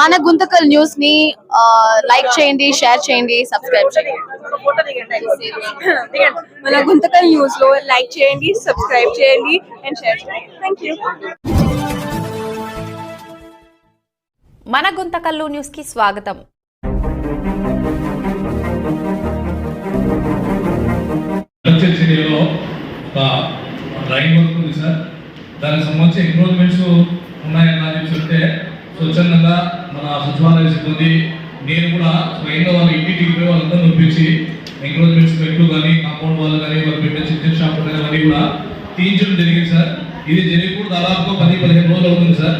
మన గుంతకల్ న్యూస్ని లైక్ చేయండి షేర్ చేయండి సబ్స్క్రైబ్ చేయండి. మన గుంతకల్ న్యూస్లో లైక్ చేయండి సబ్స్క్రైబ్ చేయండి అండ్ షేర్ చేయండి. థ్యాంక్ యూ మన గుంతకల్లు న్యూస్కి స్వాగతం. వర్క్ ఉంది సార్. దానికి సంబంధించి ఎంక్రోచ్మెంట్స్ ఉన్నాయని అని చెప్పి చెప్తే స్వచ్ఛందంగా మన సచివాలయ సిబ్బంది నేను కూడా స్వయంగా వాళ్ళ ఇంటికి పోయి వాళ్ళందరూ నొప్పించి ఎంక్రోచ్మెంట్స్ పెట్టు కానీ కాంపౌండ్ వాళ్ళు కానీ వాళ్ళు పెట్టిన చిన్న చిన్న షాప్ కానీ కూడా తీయించడం జరిగింది సార్. ఇది జరిగి కూడా దాదాపుగా పది పదిహేను రోజులు అవుతుంది సార్.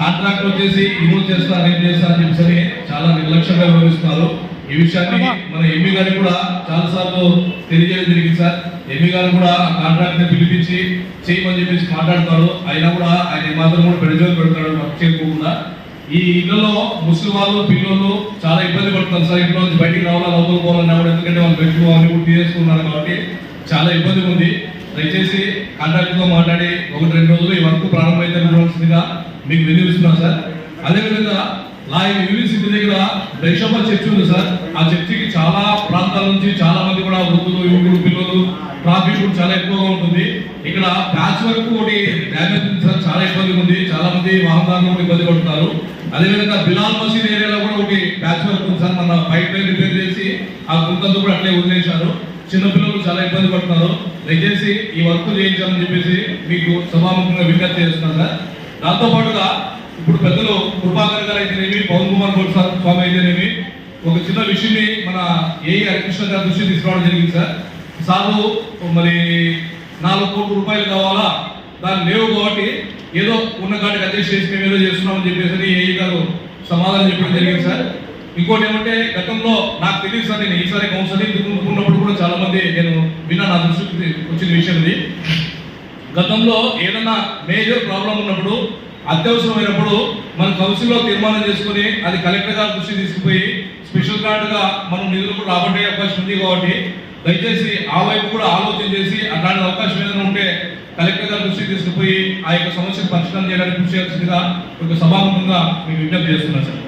కాంట్రాక్ట్ వచ్చేసి ఈ రోజు చేస్తా రేపు చేస్తా అని చెప్పేసి చాలా నిర్లక్ష్యంగా వ్యవహరిస్తున్నారు. ఈ విషయాన్ని మన ఎంపీ గారికి కూడా చాలా సార్లు తెలియజేయడం జరిగింది సార్. ఎంపీ గారు కూడా ఆ కాంట్రాక్ట్ని పిలిపించి చేయమని చెప్పేసి మాట్లాడతాడు అయినా కూడా ఆయన మాత్రం కూడా పెడజోలు పెడతాడు వర్క్ ఈ ఇళ్ళలో ముస్లిం వాళ్ళు పిల్లలు చాలా ఇబ్బంది పడుతున్నారు సార్. ఇంట్లో నుంచి బయటికి రావాలా లోపలికి పోవాలన్నా కూడా ఎందుకంటే వాళ్ళు బెడ్లు అన్ని కూడా తీసేసుకున్నారు కాబట్టి చాలా ఇబ్బంది ఉంది. దయచేసి కాంట్రాక్టర్తో మాట్లాడి ఒకటి రెండు రోజులు ఈ వర్క్ ప్రారంభమైతే మీకు వినిపిస్తున్నాం సార్. అదేవిధంగా నా యూనివర్సిటీ దగ్గర బైషాబా చర్చి ఉంది సార్. ఆ చర్చికి చాలా ప్రాంతాల నుంచి చాలా మంది కూడా వృద్ధులు యువకులు పిల్లలు ట్రాఫిక్ కూడా చాలా ఎక్కువగా ఉంటుంది. ఇక్కడ ప్యాచ్ వర్క్ ఒకటి డ్యామేజ్ ఉంది సార్. చాలా ఇబ్బంది ఉంది. చాలా మంది వాహనదారులు కూడా ఇబ్బంది పడుతున్నారు. అదేవిధంగా బిలాల్ మసీద్ ఏరియాలో కూడా ఒకటి ప్యాచ్ వర్క్ ఉంది సార్. మన పైప్ లైన్ రిపేర్ చేసి ఆ గుంతంతా కూడా అట్లే వదిలేశారు. చిన్నపిల్లలు చాలా ఇబ్బంది పడుతున్నారు. దయచేసి ఈ వర్క్ చేయించాలని చెప్పేసి మీకు సభాముఖంగా విజ్ఞప్తి చేస్తున్నాను సార్. దాంతోపాటుగా ఇప్పుడు పెద్దలు కృపాకర్ గారు అయితేనేమి పవన్ కుమార్ గౌడ్ సార్ స్వామి అయితేనేమి ఒక చిన్న విషయాన్ని మన ఏఈ హరికృష్ణ గారి దృష్టి తీసుకురావడం జరిగింది సార్. సారు మరి నాలుగు కోట్ల రూపాయలు కావాలా? దాన్ని లేవు కాబట్టి ఏదో ఉన్న కాటికి అడ్జస్ట్ చేసి మేము ఏదో చేస్తున్నామని చెప్పేసి ఏఈ గారు సమాధానం చెప్పడం జరిగింది సార్. ఇంకోటి ఏమంటే గతంలో నాకు తెలియదు సార్ నేను ఈసారి కౌన్సిలింగ్ ఉన్నప్పుడు కూడా చాలా మంది నేను విన్నా నా దృష్టికి వచ్చిన విషయం ఇది. గతంలో ఏదైనా మేజర్ ప్రాబ్లం ఉన్నప్పుడు అత్యవసరమైనప్పుడు మన కౌన్సిల్లో తీర్మానం చేసుకుని అది కలెక్టర్ గారి దృష్టి తీసుకుపోయి స్పెషల్ గ్రాంట్గా మనం నిధులు కూడా రాబట్టే అవకాశం ఉంది కాబట్టి దయచేసి ఆ వైపు కూడా ఆలోచన చేసి అట్లాంటి అవకాశం ఏదైనా ఉంటే కలెక్టర్ గారి దృష్టికి తీసుకుపోయి ఆ యొక్క సమస్యను పరిష్కారం చేయడానికి కృషి చేయాల్సిందిగా ఒక సభాముఖంగా మీకు విజ్ఞప్తి చేస్తున్నాను సార్.